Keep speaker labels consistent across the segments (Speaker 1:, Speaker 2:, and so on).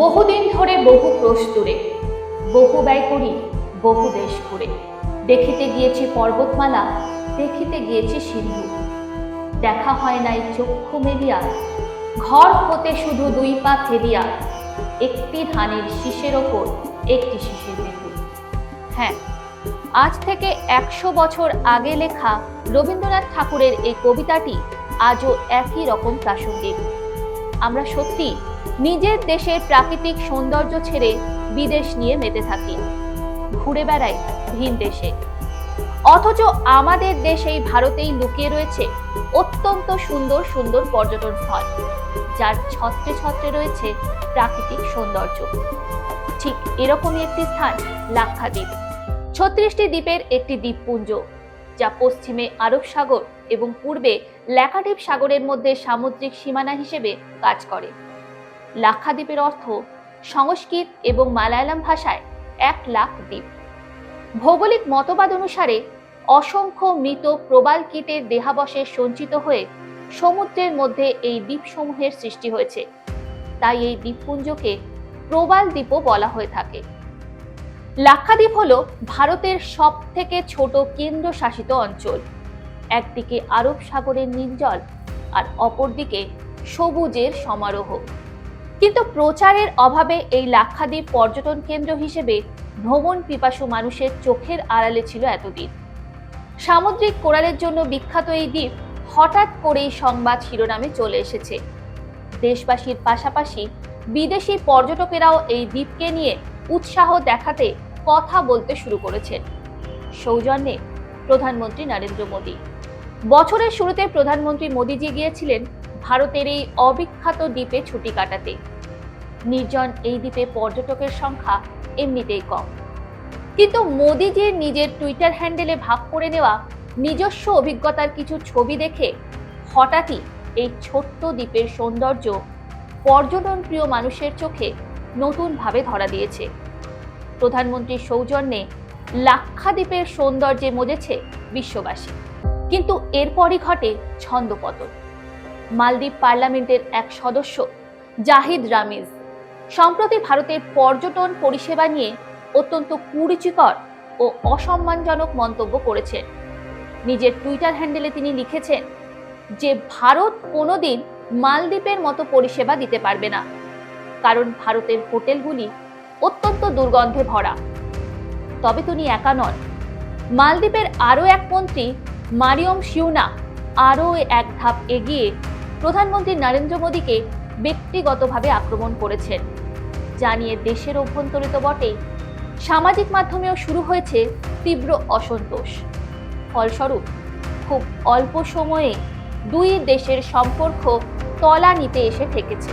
Speaker 1: বহুদিন ধরে বহু প্রস্তুরে, বহু ব্যয় করি, বহু দেশ ঘুরে। দেখিতে গিয়েছি পর্বতমালা, দেখিতে গিয়েছি সিন্ধু। দেখা হয় নাই চক্ষু মেলিয়া, ঘর হতে শুধু দুই পা ফেলিয়া, একটি ধানের শীষের ওপর, একটি শিশির বিন্দু হ্যাঁ আজ থেকে একশো বছর আগে লেখা রবীন্দ্রনাথ ঠাকুরের এই কবিতাটি আজও একই রকম প্রাসঙ্গিক। আমরা সত্যি নিজের দেশের প্রাকৃতিক সৌন্দর্য ছেড়ে বিদেশ নিয়ে মেতে থাকি। ঘুরে বেড়াই ভিন দেশে। অথচ আমাদের দেশেই ভারতেই লুকিয়ে রয়েছে অত্যন্ত সুন্দর সুন্দর পর্যটন স্থল, যার ছত্রে ছত্রে রয়েছে প্রাকৃতিক সৌন্দর্য। ঠিক এরকমই একটি স্থান, লাক্ষাদ্বীপ। ছত্রিশটি দ্বীপের একটি দ্বীপপুঞ্জ, যা পশ্চিমে আরব সাগর এবং পূর্বে ল্যাকাদ্বীপ সাগরের মধ্যে সামুদ্রিক সীমানা হিসেবে কাজ করে। লাক্ষাদ্বীপের অর্থ সংস্কৃত এবং মালায়ালাম ভাষায় এক লাখ দ্বীপ। ভৌগোলিক মতবাদ অনুসারে অসংখ্য মৃত প্রবাল কীটের দেহাবশেষ সঞ্চিত হয়ে সমুদ্রের মধ্যে এই দ্বীপসমূহের সৃষ্টি হয়েছে। তাই এই দ্বীপপুঞ্জকে প্রবাল দ্বীপও বলা হয়ে থাকে। লাক্ষাদ্বীপ হল ভারতের সব থেকে ছোট কেন্দ্রশাসিত অঞ্চল। একদিকে আরব সাগরের নির্জল আর অপরদিকে সবুজের সমারোহ। কিন্তু প্রচারের অভাবে এই লাক্ষাদ্বীপ পর্যটন কেন্দ্র হিসেবে ভ্রমণ পিপাসু মানুষের চোখের আড়ালে ছিল এতদিন। সামুদ্রিক কোরালের জন্য বিখ্যাত এই দ্বীপ হঠাৎ করেই সংবাদ শিরোনামে চলে এসেছে। দেশবাসীর পাশাপাশি বিদেশি পর্যটকেরাও এই দ্বীপকে নিয়ে উৎসাহ দেখাতে কথা বলতে শুরু করেছেন। সৌজন্যে প্রধানমন্ত্রী নরেন্দ্র মোদী। বছরের শুরুতে প্রধানমন্ত্রী মোদীজি গিয়েছিলেন ভারতের এই অবিখ্যাত দ্বীপে ছুটি কাটাতে। নির্জন এই দ্বীপে পর্যটকের সংখ্যা এমনিতেই কম। কিন্তু মোদীজির নিজের টুইটার হ্যান্ডেলে ভাগ করে নেওয়া নিজস্ব অভিজ্ঞতার কিছু ছবি দেখে হঠাৎই এই ছোট্ট দ্বীপের সৌন্দর্য পর্যটন প্রিয় মানুষের চোখে নতুনভাবে ধরা দিয়েছে। প্রধানমন্ত্রীর সৌজন্যে লাক্ষাদ্বীপের সৌন্দর্যে মজেছে বিশ্ববাসী। কিন্তু এরপরই ঘটে ছন্দপতন। মালদ্বীপ পার্লামেন্টের এক সদস্য, জাহিদ রামিজ, সম্প্রতি ভারতের পর্যটন পরিষেবা নিয়ে অত্যন্ত কুরুচিকর ও অসম্মানজনক মন্তব্য করেছেন। নিজের টুইটার হ্যান্ডেলে তিনি লিখেছেন, যে ভারত কোনোদিন মালদ্বীপের মতো পরিষেবা দিতে পারবে না, কারণ ভারতের হোটেলগুলি অত্যন্ত দুর্গন্ধে ভরা। তবে তিনি একা নন। মালদ্বীপের আরও এক মন্ত্রী মারিয়ম শিউনা আরও এক ধাপ এগিয়ে প্রধানমন্ত্রী নরেন্দ্র মোদীকে ব্যক্তিগতভাবে আক্রমণ করেছেন। জানিয়ে দেশের অভ্যন্তরিত বটেই সামাজিক মাধ্যমেও শুরু হয়েছে তীব্র অসন্তোষ। ফলস্বরূপ, খুব অল্প সময়ে দুই দেশের সম্পর্ক তলা নিতে এসে ঠেকেছে।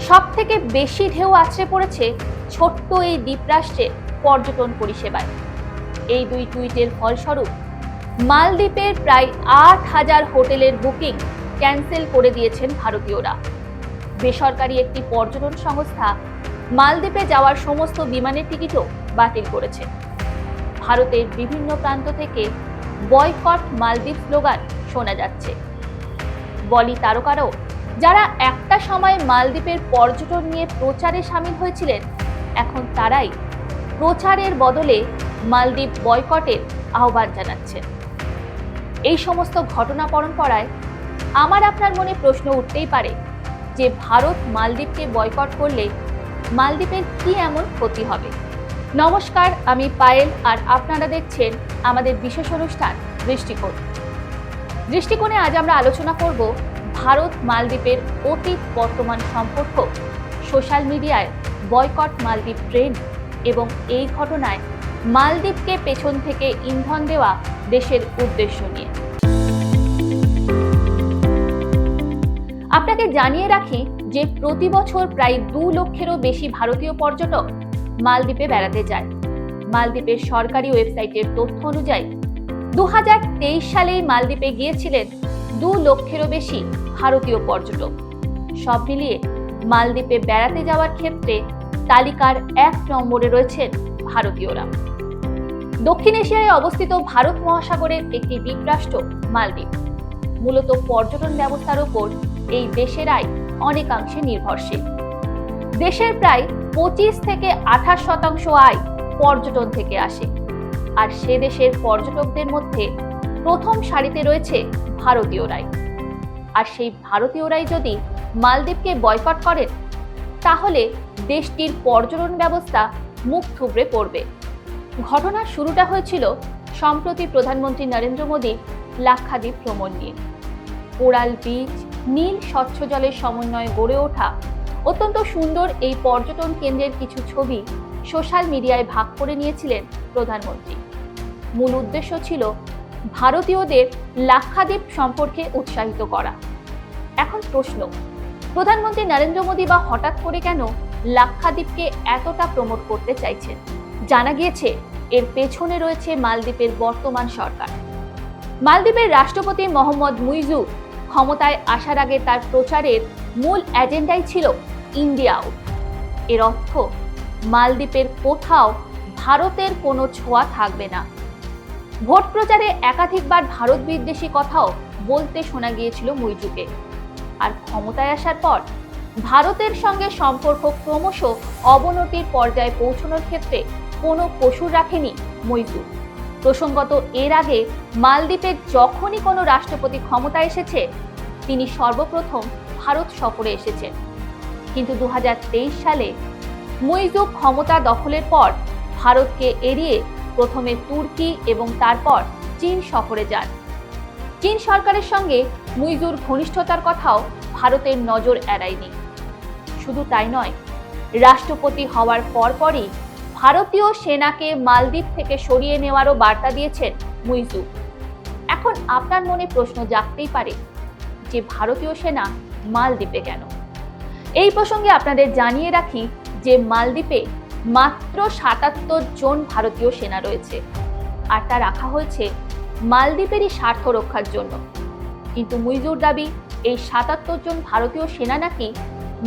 Speaker 1: সব থেকে বেশি ঢেউ আছড়ে পড়েছে ছোট্ট এই দ্বীপরাষ্ট্রের পর্যটন পরিষেবায়। এই দুই টুইটের ফলস্বরূপ মালদ্বীপের প্রায় আট হাজার হোটেলের বুকিং ক্যান্সেল করে দিয়েছেন ভারতীয়রা। বেসরকারি একটি পর্যটন সংস্থা মালদ্বীপে যাওয়ার সমস্ত বিমানের টিকিটও বাতিল করেছে। ভারতের বিভিন্ন প্রান্ত থেকে বয়কট মালদ্বীপ স্লোগান শোনা যাচ্ছে। বলি তারকারাও, যারা একটা সময় মালদ্বীপের পর্যটন নিয়ে প্রচারে সামিল হয়েছিলেন, এখন তারাই প্রচারের বদলে মালদ্বীপ বয়কটের আহ্বান জানাচ্ছেন। এই সমস্ত ঘটনা পরম্পরায় আমার আপনার মনে প্রশ্ন উঠতেই পারে যে ভারত মালদ্বীপকে বয়কট করলে মালদ্বীপের কি এমন ক্ষতি হবে? নমস্কার, আমি পায়েল আর আপনারা দেখছেন আমাদের বিশেষ অনুষ্ঠান দৃষ্টিকোণ। দৃষ্টিকোণে আজ আমরা আলোচনা করব ভারত মালদ্বীপের অতীত বর্তমান সম্পর্ক সোশ্যাল মিডিয়ায় বয়কট মালদ্বীপ ট্রেন এবং এই ঘটনায় মালদ্বীপকে পেছন থেকে ইন্ধন দেওয়া দেশের উদ্দেশ্য নিয়ে। আপনাকে জানিয়ে রাখি যে প্রতি বছর প্রায় দু লক্ষেরও বেশি ভারতীয় পর্যটক মালদ্বীপে বেড়াতে যায়। মালদ্বীপের সরকারি ওয়েবসাইটের তথ্য অনুযায়ী দু হাজার তেইশ সালে মালদ্বীপে গিয়েছিলেন দু লক্ষেরও বেশি ভারতীয় পর্যটক। সব মিলিয়ে মালদ্বীপে বেড়াতে যাওয়ার ক্ষেত্রে তালিকার এক নম্বরে রয়েছেন ভারতীয়রা। দক্ষিণ এশিয়ায় অবস্থিত ভারত মহাসাগরের একটি দ্বীপরাষ্ট্র, মালদ্বীপ। মূলত পর্যটন ব্যবস্থার ওপর এই দেশের আয় অনেকাংশে নির্ভরশীল। দেশের প্রায় পঁচিশ থেকে আঠাশ শতাংশ আয় পর্যটন থেকে আসে। আর সে দেশের পর্যটকদের মধ্যে প্রথম সারিতে রয়েছে ভারতীয়রাই আর সেই ভারতীয়রাই যদি মালদ্বীপকে বয়কট করেন, তাহলে দেশটির পর্যটন ব্যবস্থা মুখ থুবড়ে পড়বে। ঘটনার শুরুটা হয়েছিল সম্প্রতি প্রধানমন্ত্রী নরেন্দ্র মোদী লাক্ষাদ্বীপ ভ্রমণ নিয়ে। কোরাল বিচ, নীল স্বচ্ছ জলের সমন্বয়ে গড়ে ওঠা অত্যন্ত সুন্দর এই পর্যটন কেন্দ্রের কিছু ছবি সোশ্যাল মিডিয়ায় ভাগ করে নিয়েছিলেন প্রধানমন্ত্রী। মূল উদ্দেশ্য ছিল ভারতীয়দের লাক্ষাদ্বীপ সম্পর্কে উৎসাহিত করা। এখন প্রশ্ন, প্রধানমন্ত্রী নরেন্দ্র মোদী বা হঠাৎ করে কেন লাক্ষাদ্বীপকে এতটা প্রমোট করতে চাইছেন? জানা গিয়েছে, এর পেছনে রয়েছে মালদ্বীপের বর্তমান সরকার। মালদ্বীপের রাষ্ট্রপতি মোহাম্মদ মুইজু ক্ষমতায় আসার আগে তার প্রচারের মূল এজেন্ডাই ছিল ইন্ডিয়া আউট। এর অর্থ, মালদ্বীপের কোথাও ভারতের কোনো ছোঁয়া থাকবে না। ভোট প্রচারে একাধিকবার ভারত বিদ্বেষী কথাও বলতে শোনা গিয়েছিল মুইজুকে। আর ক্ষমতায় আসার পর, ভারতের সঙ্গে সম্পর্ক ক্রমশ অবনতির পর্যায়ে পৌঁছানোর ক্ষেত্রে কোনো কসুর রাখেনি মৈজু প্রসঙ্গত, এর আগে মালদ্বীপের যখনই কোনো রাষ্ট্রপতি ক্ষমতা এসেছে, তিনি সর্বপ্রথম ভারত সফরে এসেছেন। কিন্তু দু হাজার তেইশ সালে মুইজু ক্ষমতা দখলের পর ভারতকে এড়িয়ে প্রথমে তুর্কি এবং তারপর চীন সফরে যান। চীন সরকারের সঙ্গে মুইজুর ঘনিষ্ঠতার কথাও ভারতের নজর এড়ায়নি। শুধু তাই নয়, রাষ্ট্রপতি হওয়ার পরপরই ভারতীয় সেনাকে মালদ্বীপ থেকে সরিয়ে নেওয়ারও বার্তা দিয়েছেন মুইজু। এখন আপনার মনে প্রশ্ন জাগতেই পারে, যে ভারতীয় সেনা মালদ্বীপে কেন? এই প্রসঙ্গে আপনাদের জানিয়ে রাখি যে মালদ্বীপে মাত্র সাতাত্তর জন ভারতীয় সেনা রয়েছে, আর তা রাখা হয়েছে মালদ্বীপেরই স্বার্থ রক্ষার জন্য। কিন্তু মুইজুর দাবি, এই সাতাত্তর জন ভারতীয় সেনা নাকি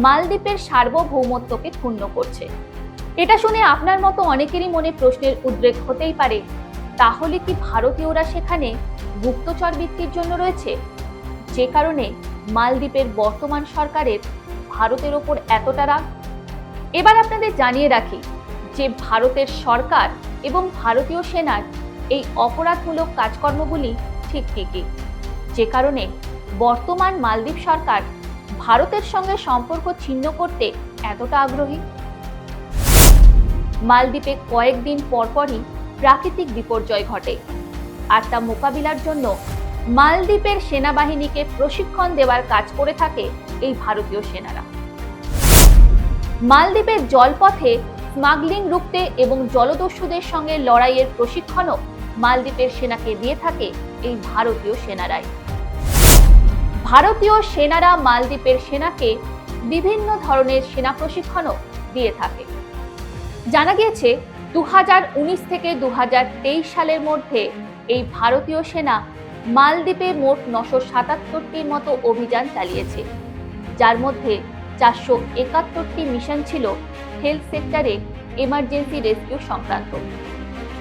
Speaker 1: মালদ্বীপের সার্বভৌমত্বকে ক্ষুণ্ণ করছে। এটা শুনে আপনার মতো অনেকেরই মনে প্রশ্নের উদ্রেক হতেই পারে। তাহলে কি ভারতীয়রা সেখানে গুপ্তচর বৃত্তির জন্য রয়েছে? যে কারণে মালদ্বীপের বর্তমান সরকারের ভারতের ওপর এতটা রাগ? এবার আপনাদের জানিয়ে রাখি যে ভারতের সরকার এবং ভারতীয় সেনার এই অপরাধমূলক কাজকর্মগুলি ঠিক ঠিকই। যে কারণে বর্তমান মালদ্বীপ সরকার ভারতের সঙ্গে সম্পর্ক ছিন্ন করতে এতটা আগ্রহী। মালদ্বীপে কয়েকদিন পরপরই প্রাকৃতিক বিপর্যয় ঘটে। আর তা মোকাবিলার জন্য মালদ্বীপের সেনাবাহিনীকে প্রশিক্ষণ দেওয়ার কাজ করে থাকে এই ভারতীয় সেনারা। মালদ্বীপের জলপথে স্মাগলিং রুখতে এবং জলদস্যুদের সঙ্গে লড়াইয়ের প্রশিক্ষণও মালদ্বীপের সেনাকে দিয়ে থাকে এই ভারতীয় সেনারাই। ভারতীয় সেনারা মালদ্বীপের সেনাকে বিভিন্ন ধরনের সেনা প্রশিক্ষণও দিয়ে থাকে। জানা গিয়েছে দু হাজার উনিশ থেকে দু হাজার তেইশ সালের মধ্যে এই ভারতীয় সেনা মালদ্বীপে মোট নশো সাতাত্তরটির মতো অভিযান চালিয়েছে। যার মধ্যে চারশো একাত্তরটি মিশন ছিল হেলথ সেক্টরে এমার্জেন্সি রেস্কিউ সংক্রান্ত।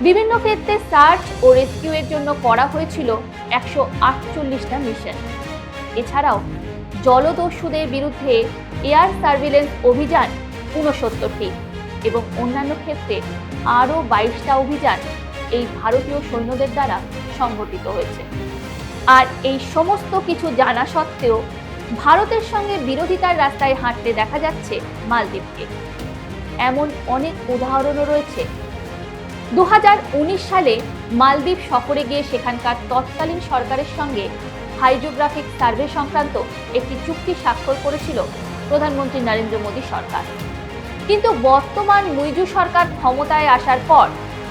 Speaker 1: বিভিন্ন ক্ষেত্রে সার্চ ও রেস্কিউ এর জন্য করা হয়েছিল একশো আটচল্লিশটা মিশন। এছাড়াও জলদস্যুদের বিরুদ্ধে এয়ার সার্ভিলেন্স অভিযান ঊনসত্তরটি। এবং অন্যান্য ক্ষেত্রে আরও বাইশটা অভিযান এই ভারতীয় সৈন্যদের দ্বারা সংগঠিত হয়েছে। আর এই সমস্ত কিছু জানা সত্ত্বেও ভারতের সঙ্গে বিরোধিতার রাস্তায় হাঁটতে দেখা যাচ্ছে মালদ্বীপকে। এমন অনেক উদাহরণও রয়েছে। দু হাজার উনিশ সালে মালদ্বীপ সফরে গিয়ে সেখানকার তৎকালীন সরকারের সঙ্গে হাইড্রোগ্রাফিক সার্ভে সংক্রান্ত একটি চুক্তি স্বাক্ষর করেছিল প্রধানমন্ত্রী নরেন্দ্র মোদী সরকার। কিন্তু বর্তমান মুইজু সরকার ক্ষমতায় আসার পর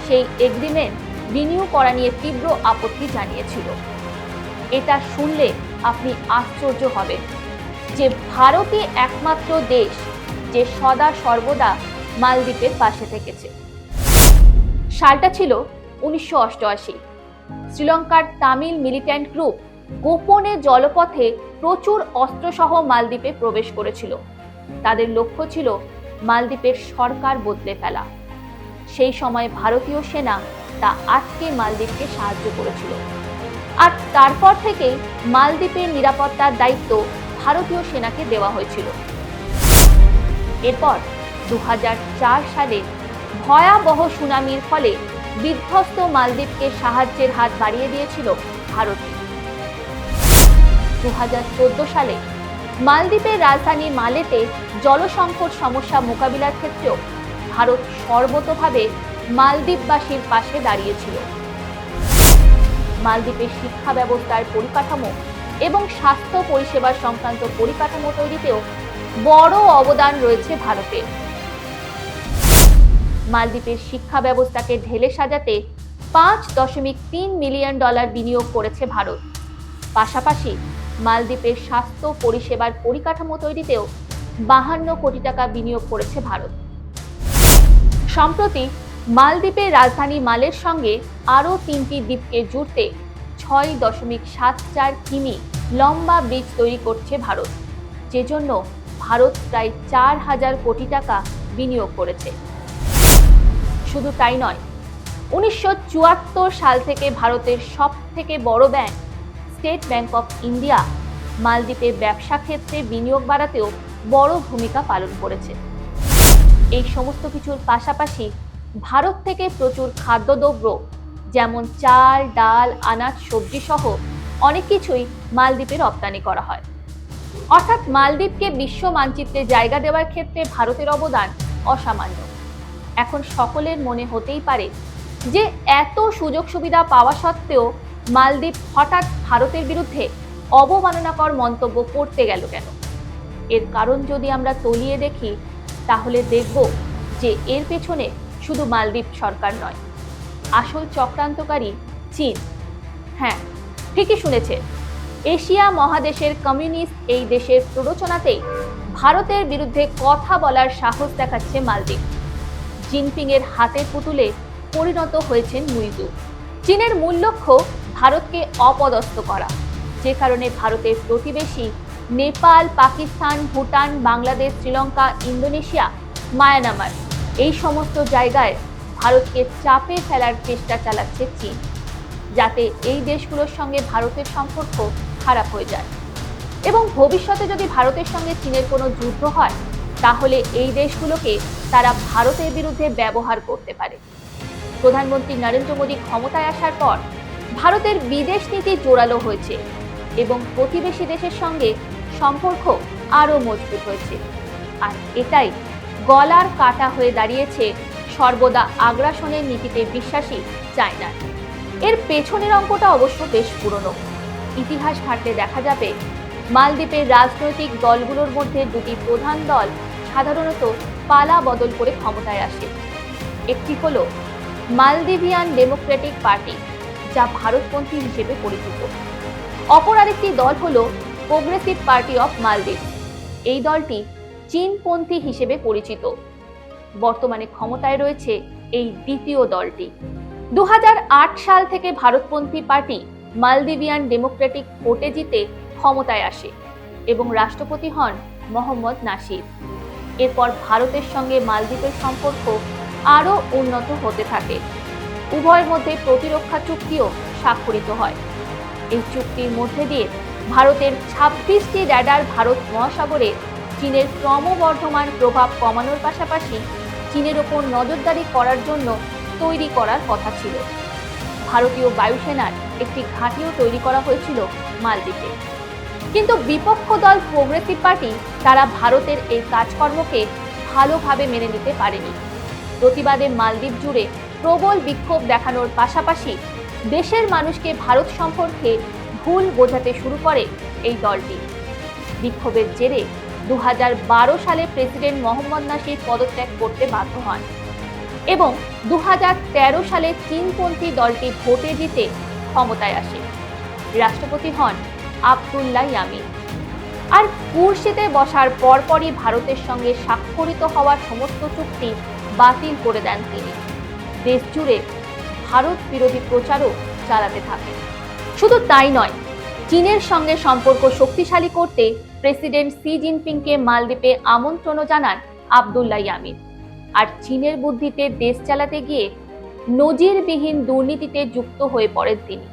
Speaker 1: সেই এগ্রিমেন্ট রিনিউ করা নিয়ে তীব্র আপত্তি জানিয়েছিল। এটা শুনলে আপনি আশ্চর্য হবেন যে ভারতই একমাত্র দেশ যে সদা সর্বদা মালদ্বীপের পাশে থেকেছে। সালটা ছিল উনিশশো অষ্টআশি। শ্রীলঙ্কার তামিল মিলিট্যান্ট গ্রুপ গোপনে জলপথে প্রচুর অস্ত্রসহ মালদ্বীপে প্রবেশ করেছিল। তাদের লক্ষ্য ছিল মালদ্বীপের সরকার বদলে ফেলা। সেই সময় ভারতীয় সেনা তা আটকে মালদ্বীপকে সাহায্য করেছিল। আর তারপর থেকেই মালদ্বীপের নিরাপত্তার দায়িত্ব ভারতীয় সেনাকে দেওয়া হয়েছিল। এরপর দু হাজার চার সালে ভয়াবহ সুনামির ফলে বিধ্বস্ত মালদ্বীপকে সাহায্যের হাত বাড়িয়ে দিয়েছিল ভারত। দু হাজার চোদ্দ সালে মালদ্বীপের রাজধানী মালেতে জলসংকট সমস্যা মোকাবিলার ক্ষেত্রেও ভারত সর্বতভাবে মালদ্বীপবাসীর পাশে দাঁড়িয়েছিল। মালদ্বীপের শিক্ষা ব্যবস্থার পরিকাঠামো এবং স্বাস্থ্য পরিষেবা সংক্রান্ত পরিকাঠামো তৈরিতেও বড় অবদান রয়েছে ভারতের। মালদ্বীপের শিক্ষা ব্যবস্থাকে ঢেলে সাজাতে পাঁচ দশমিক তিন মিলিয়ন ডলার বিনিয়োগ করেছে ভারত। পাশাপাশি মালদ্বীপের স্বাস্থ্য পরিষেবার পরিকাঠামো তৈরিতেও বাহান্ন কোটি টাকা বিনিয়োগ করেছে ভারত। সম্প্রতি মালদ্বীপের রাজধানী মালের সঙ্গে আরও তিনটি দ্বীপকে জুড়তে ছয় দশমিক সাত চার কিমি লম্বা ব্রিজ তৈরি করছে ভারত যে জন্য ভারত প্রায় চার হাজার কোটি টাকা বিনিয়োগ করেছে। শুধু তাই নয়, উনিশশো সাল থেকে ভারতের সব থেকে বড় bank state bank of India. মালদ্বীপে ব্যবসা ক্ষেত্রে বিনিয়োগ বাড়াতেও বড় ভূমিকা পালন করেছে। এই সমস্ত কিছুর পাশাপাশি ভারত থেকে প্রচুর খাদ্যদ্রব্য, যেমন চাল, ডাল, আনাজ, সবজি সহ অনেক কিছুই মালদ্বীপে রপ্তানি করা হয়। অর্থাৎ মালদ্বীপকে বিশ্ব মানচিত্রে জায়গা দেওয়ার ক্ষেত্রে ভারতের অবদান অসামান্য। এখন সকলের মনে হতেই পারে যে এত সুযোগ সুবিধা পাওয়া সত্ত্বেও মালদ্বীপ হঠাৎ ভারতের বিরুদ্ধে অবমাননাকর মন্তব্য করতে গেল কেন? এর কারণ যদি আমরা তলিয়ে দেখি, তাহলে দেখব যে এর পেছনে শুধু মালদ্বীপ সরকার নয়, আসল চক্রান্তকারী চীন। হ্যাঁ ঠিকই শুনেছে, এশিয়া মহাদেশের কমিউনিস্ট এই দেশের প্ররোচনাতেই ভারতের বিরুদ্ধে কথা বলার সাহস দেখাচ্ছে মালদ্বীপ। জিনপিংয়ের হাতের পুতুলে পরিণত হয়েছেন মুইজু। চীনের মূল লক্ষ্য ভারতকে অপদস্থ করা। যে কারণে ভারতের প্রতিবেশী নেপাল, পাকিস্তান, ভুটান, বাংলাদেশ, শ্রীলঙ্কা, ইন্দোনেশিয়া, মায়ানমার, এই সমস্ত জায়গায় ভারতকে চাপে ফেলার চেষ্টা চালাচ্ছে চীন, যাতে এই দেশগুলোর সঙ্গে ভারতের সম্পর্ক খারাপ হয়ে যায়। এবং ভবিষ্যতে যদি ভারতের সঙ্গে চীনের কোনো যুদ্ধ হয়, তাহলে এই দেশগুলোকে তারা ভারতের বিরুদ্ধে ব্যবহার করতে পারে। প্রধানমন্ত্রী নরেন্দ্র মোদী ক্ষমতায় আসার পর ভারতের বিদেশ নীতি জোরালো হয়েছে এবং প্রতিবেশী দেশের সঙ্গে সম্পর্ক আরও মজবুত হয়েছে। আর এটাই গলার কাটা হয়ে দাঁড়িয়েছে সর্বদা আগ্রাসনের নীতিতে বিশ্বাসী চায়নার। এর পেছনের অঙ্কটা অবশ্য বেশ পুরনো। ইতিহাস ঘাটলে দেখা যাবে মালদ্বীপের রাজনৈতিক দলগুলোর মধ্যে দুটি প্রধান দল সাধারণত পালা বদল করে ক্ষমতায় আসে। একটি হল মালদিভিয়ান ডেমোক্রেটিক পার্টি। যা ভারতপন্থী হিসেবে পরিচিত। অপর আরেকটি দল হল প্রোগ্রেসিভ পার্টি অফ মালদ্বীপ এই দলটি চীনপন্থী হিসেবে পরিচিত। বর্তমানে ক্ষমতায় রয়েছে এই দ্বিতীয় দলটি। দু হাজার আট সাল থেকে ভারতপন্থী পার্টি মালদিভিয়ান ডেমোক্রেটিক ভোটে জিতে ক্ষমতায় আসে এবং রাষ্ট্রপতি হন মোহাম্মদ নাসির। এরপর ভারতের সঙ্গে মালদ্বীপের সম্পর্ক আরও উন্নত হতে থাকে। উভয়ের মধ্যে প্রতিরক্ষা চুক্তিও স্বাক্ষরিত হয়। এই চুক্তির মধ্যে দিয়ে ভারতের ছাব্বিশটি র্যাডার ভারত মহাসাগরে চীনের ক্রমবর্ধমান প্রভাব কমানোর পাশাপাশি চীনের ওপর নজরদারি করার জন্য তৈরি করার কথা ছিল। ভারতীয় বায়ুসেনার একটি ঘাঁটিও তৈরি করা হয়েছিল মালদ্বীপে। কিন্তু বিপক্ষ দল প্রোগ্রেসিভ পার্টি তারা ভারতের এই কাজকর্মকে ভালোভাবে মেনে নিতে পারেনি। প্রতিবাদে মালদ্বীপ জুড়ে প্রবল বিক্ষোভ দেখানোর পাশাপাশি দেশের মানুষকে ভারত সম্পর্কে ভুল বোঝাতে শুরু করে এই দলটি। বিক্ষোভের জেরে দু হাজার বারো সালে প্রেসিডেন্ট মোহাম্মদ নাসির পদত্যাগ করতে বাধ্য হন এবং দু হাজার তেরো সালে চীনপন্থী দলটি ভোটে জিতে ক্ষমতায় আসে। রাষ্ট্রপতি হন আবদুল্লাহ ইয়ামিন। আর কুর্সিতে বসার পরপরই ভারতের সঙ্গে স্বাক্ষরিত হওয়া সমস্ত চুক্তি বাতিল করে দেন তিনি। দেশ জুড়ে ভারত বিরোধী প্রচারও চালাতে থাকেন শুধু তাই নয়, চীনের সঙ্গে সম্পর্ক শক্তিশালী করতে প্রেসিডেন্ট সি জিনপিংকে মালদ্বীপে আমন্ত্রণও জানান আবদুল্লাহ ইয়ামিন। আর চীনের বুদ্ধিতে দেশ চালাতে গিয়ে নজিরবিহীন দুর্নীতিতে যুক্ত হয়ে পড়েন তিনি।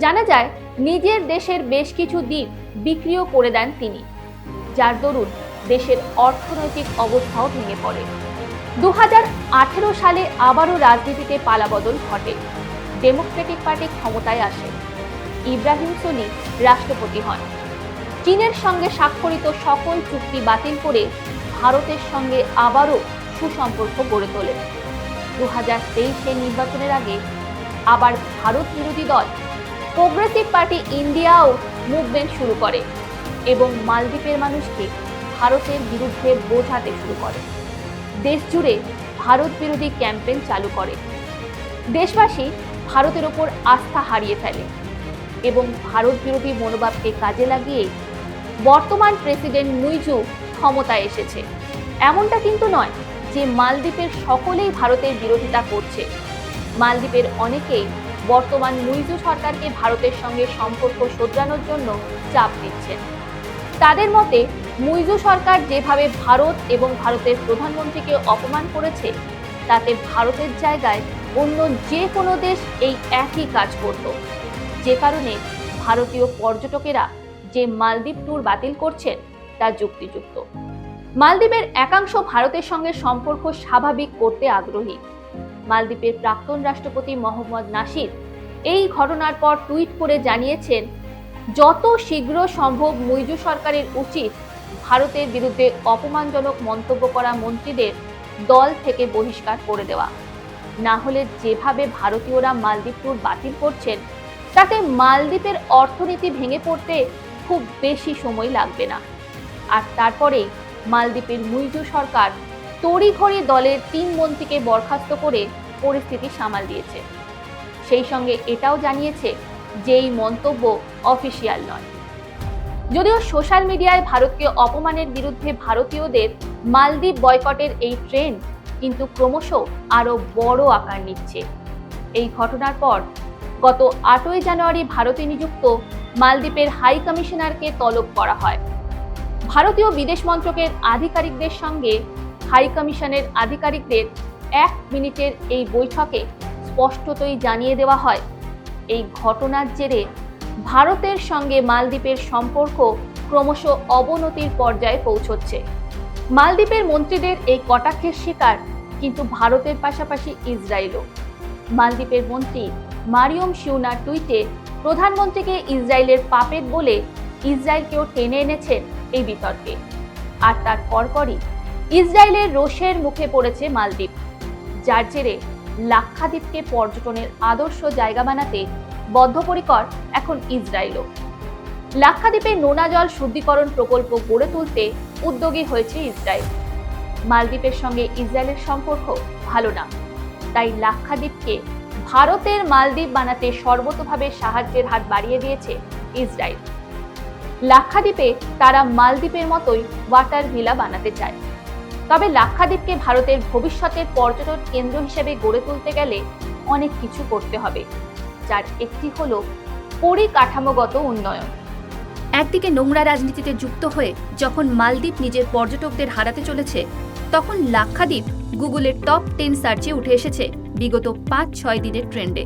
Speaker 1: জানা যায়, নিজের দেশের বেশ কিছু দ্বীপ বিক্রিও করে দেন তিনি, যার দরুন দেশের অর্থনৈতিক অবস্থাও ভেঙে পড়ে। দু হাজার আঠেরো সালে আবারও রাজনীতিতে পালাবদল ঘটে। ডেমোক্রেটিক পার্টি ক্ষমতায় আসে। ইব্রাহিম সলি রাষ্ট্রপতি হন। চীনের সঙ্গে স্বাক্ষরিত সকল চুক্তি বাতিল করে ভারতের সঙ্গে আবারও সুসম্পর্ক গড়ে তোলে। দু হাজার তেইশের নির্বাচনের আগে আবার ভারত বিরোধী দল প্রোগ্রেসিভ পার্টি ইন্ডিয়াও মুভমেন্ট শুরু করে এবং মালদ্বীপের মানুষকে ভারতের বিরুদ্ধে বোঝাতে শুরু করে। দেশ জুড়ে ভারত বিরোধী ক্যাম্পেইন চালু করে। দেশবাসী ভারতের ওপর আস্থা হারিয়ে ফেলে এবং ভারত বিরোধী মনোভাবকে কাজে লাগিয়ে বর্তমান প্রেসিডেন্ট মুইজু ক্ষমতায় এসেছে। এমনটা কিন্তু নয় যে মালদ্বীপের সকলেই ভারতের বিরোধিতা করছে। মালদ্বীপের অনেকেই বর্তমান মুইজু সরকারকে ভারতের সঙ্গে সম্পর্ক শোধরানোর জন্য চাপ দিচ্ছেন। তাদের মতে মুইজু সরকার যেভাবে ভারত এবং ভারতের প্রধানমন্ত্রীকে অপমান করেছে, তাতে ভারতের জায়গায় অন্য যে কোনো দেশ এই একই কাজ করত। যে কারণে ভারতীয় পর্যটকেরা যে মালদ্বীপ ট্যুর বাতিল করছেন, তা যুক্তিযুক্ত। মালদ্বীপের একাংশ ভারতের সঙ্গে সম্পর্ক স্বাভাবিক করতে আগ্রহী। মালদ্বীপের প্রাক্তন রাষ্ট্রপতি মোহাম্মদ নাসির এই ঘটনার পর টুইট করে জানিয়েছেন, যত শীঘ্র সম্ভব মুইজু সরকারের উচিত ভারতের বিরুদ্ধে অপমানজনক মন্তব্য করা মন্ত্রীদের দল থেকে বহিষ্কার করে দেওয়া। না হলে যেভাবে ভারতীয়রা মালদ্বীপ ট্যুর বাতিল করছেন, তাতে মালদ্বীপের অর্থনীতি ভেঙে পড়তে খুব বেশি সময় লাগবে না। আর তারপরেই মালদ্বীপের মুইজু সরকার তড়িঘড়ি দলের তিন মন্ত্রীকে বরখাস্ত করে পরিস্থিতি সামাল দিয়েছে। সেই সঙ্গে এটাও জানিয়েছে যে এই মন্তব্য অফিসিয়াল নয়। যদিও সোশ্যাল মিডিয়ায় ভারতকে অপমানের বিরুদ্ধে ভারতীয়দের মালদ্বীপ বয়কটের এই ট্রেন্ড কিন্তু ক্রমশ আরও বড় আকার নিচ্ছে। এই ঘটনার পর গত আটই জানুয়ারি ভারতে নিযুক্ত মালদ্বীপের হাই কমিশনারকে তলব করা হয়। ভারতীয় বিদেশ মন্ত্রকের আধিকারিকদের সঙ্গে হাই কমিশনের আধিকারিকদের এক মিনিটের এই বৈঠকে স্পষ্টতই জানিয়ে দেওয়া হয়, এই ঘটনার জেরে ভারতের সঙ্গে মালদ্বীপের সম্পর্ক ক্রমশ অবনতির পর্যায়ে পৌঁছচ্ছে। মালদ্বীপের মন্ত্রীদের এই কটাক্ষের শিকার কিন্তু ভারতের পাশাপাশি ইসরায়েলও। মালদ্বীপের মন্ত্রী মারিয়ম শিউনা টুইটে প্রধানমন্ত্রীকে ইসরায়েলের পাপেট বলে ইসরায়েলকেও টেনে এনেছেন এই বিতর্কে। আর তার পরপরই ইসরায়েলের রোষের মুখে পড়েছে মালদ্বীপ। যার জেরে লাক্ষাদ্বীপকে পর্যটনের আদর্শ জায়গা বানাতে বদ্ধপরিকর এখন ইসরায়েলও। লাক্ষাদ্বীপে নোনা জল শুদ্ধিকরণ প্রকল্প গড়ে তুলতে উদ্যোগী হয়েছে ইসরায়েল। মালদ্বীপের সঙ্গে ইসরায়েলের সম্পর্ক ভালো না। তাই লাক্ষাদ্বীপকে ভারতের মালদ্বীপ বানাতে সর্বতভাবে সাহায্যের হাত বাড়িয়ে দিয়েছে ইসরায়েল। লাক্ষাদ্বীপে তারা মালদ্বীপের মতোই ওয়াটার ভিলা বানাতে চায়। তবে লাক্ষাদ্বীপকে ভারতের ভবিষ্যতের পর্যটন কেন্দ্র হিসেবে গড়ে তুলতে গেলে অনেক কিছু করতে হবে। যার একটি হল পরিকাঠামোগত উন্নয়ন।
Speaker 2: একদিকে নোংরা রাজনীতিতে যুক্ত হয়ে যখন মালদ্বীপ নিজের পর্যটকদের হারাতে চলেছে, তখন লাক্ষাদ্বীপ গুগলের টপ টেন সার্চে উঠে এসেছে বিগত পাঁচ ছয় দিনের ট্রেন্ডে।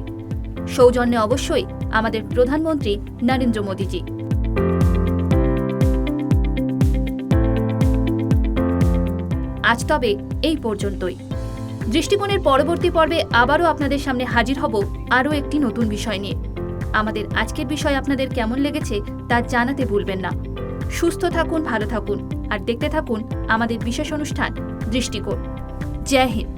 Speaker 2: সৌজন্যে অবশ্যই আমাদের প্রধানমন্ত্রী নরেন্দ্র মোদীজি। আজ তবে এই পর্যন্তই। দৃষ্টিকোণের পরবর্তী পর্বে আবারও আপনাদের সামনে হাজির হব আরও একটি নতুন বিষয় নিয়ে। আমাদের আজকের বিষয় আপনাদের কেমন লেগেছে তা জানাতে ভুলবেন না। সুস্থ থাকুন, ভালো থাকুন, আর দেখতে থাকুন আমাদের বিশেষ অনুষ্ঠান দৃষ্টিকোণ। জয় হিন্দ।